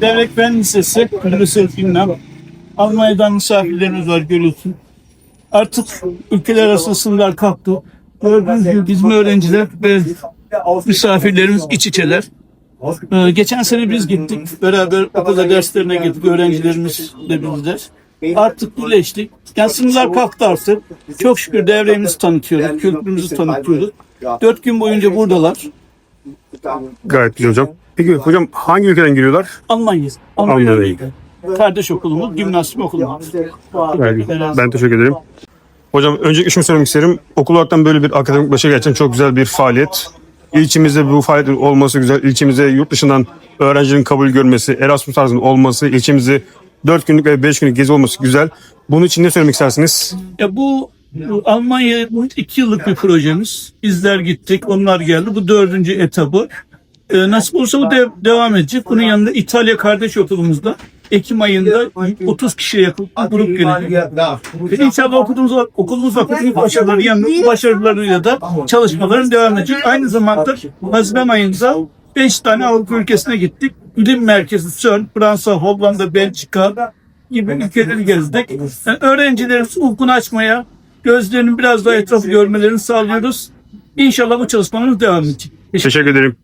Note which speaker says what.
Speaker 1: Devlet Fen Lisesi, Kıbrıs bilmem. Almanya'dan misafirlerimiz var görüyorsun. Artık ülkeler arası sınırlar kalktı. Gördüğünüz gibi bizim öğrenciler ve misafirlerimiz iç içeler. Ee, geçen sene biz gittik. Beraber okulda derslerine gittik. Öğrencilerimiz de bizler. Artık birleştik. Yani sınırlar kalktı artık. Çok şükür devremizi tanıtıyorduk. Kültürümüzü tanıtıyorduk. Dört gün boyunca buradalar.
Speaker 2: Gayet güzel hocam. Peki hocam hangi ülkeden geliyorlar?
Speaker 1: Almanya.
Speaker 2: Almanya'da.
Speaker 1: Almanya'da. Kardeş okulumuz, gimnastik okulumuz.
Speaker 2: Gayet güzel. Ben teşekkür ederim. Hocam öncelikle şunu söylemek isterim. Okul olaraktan böyle bir akademik başa gerçekten çok güzel bir faaliyet. İlçemizde bu faaliyetin olması güzel. İlçemize yurt dışından öğrencilerin kabul görmesi, Erasmus tarzında olması, ilçemizde 4 günlük ve 5 günlük gezi olması güzel. Bunun için ne söylemek istersiniz?
Speaker 1: Ya bu Almanya bu iki yıllık bir projemiz. Bizler gittik, onlar geldi. Bu dördüncü etabı. Ee, nasip olursa bu de- devam edecek. Bunun yanında İtalya kardeş okulumuzda Ekim ayında 30 kişiye yakın grup gelecek. Ve inşallah okulumuz, okulumuz akademik başarıları yanında başarılarıyla da çalışmaların devam edecek. Aynı zamanda Haziran ayında 5 tane Avrupa ülkesine gittik. Bilim merkezi CERN, Fransa, Hollanda, Belçika gibi ülkeleri gezdik. Yani öğrencilerimiz ufkunu açmaya, gözlerinin biraz daha etrafı görmelerini sağlıyoruz. İnşallah bu çalışmalarımız devam edecek.
Speaker 2: Teşekkür ederim.